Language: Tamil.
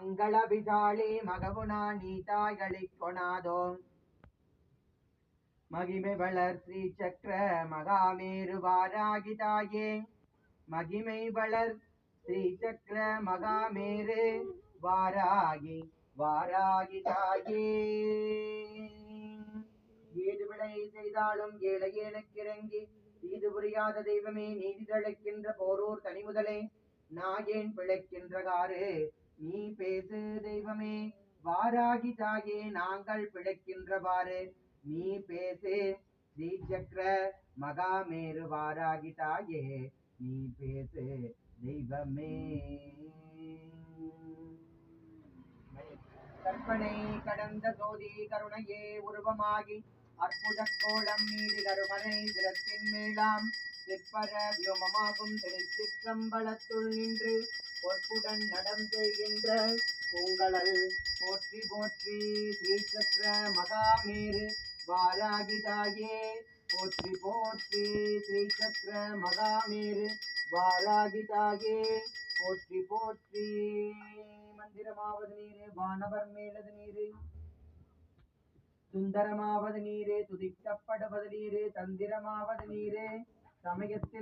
மங்களபிதாளி மகவுனா நீதாய்களிக் கொணாதோ மகிமை வளர் ஸ்ரீ சக்கர மகாமேரு வாராகிதாயே மகிமை வளர் ஸ்ரீ சக்கர மகாமேரு வாராகி வாராகிதாயே ஏது விளை செய்தாலும் ஏழையேனுக்கிறங்கி தீது புரியாத தெய்வமே நீதி தழைக்கின்ற போரூர் தனி முதலே நாயேன் பிழைக்கின்ற காரு நீ பேசு தெய்வமே வாராகி தாயே நாங்கள் பிழைக்கின்றவாறு. நீ பேசு ஸ்ரீ சக்கர மகாமேரு வாராகி தாயே நீ பேசு தெய்வமே. கற்பனை கடந்த சோதி கருணையே உருவமாகி அற்புத கோலம் மீது கருமனை திறத்தின் மேலாம் சிற்பர வியோமமாகும் திருச்சிற்றம்பலத்துள் நின்று பொற்புடன் நடம் செய்கின்ற பூங்கழல் போற்றி போற்றி ஸ்ரீசக்கர மகாமேரு வாராகிதாயே. போற்றி போற்றி ஸ்ரீசக்கர மகாமேரு வாராகிதாயே. போற்றி போற்றி மந்திரமாவது நீரு வானவர் மேலது நீரு. சுந்தரமாவது நீரு துதிக்கப்படுவது நீரு தந்திரமாவது நீரு. சமயத்தில்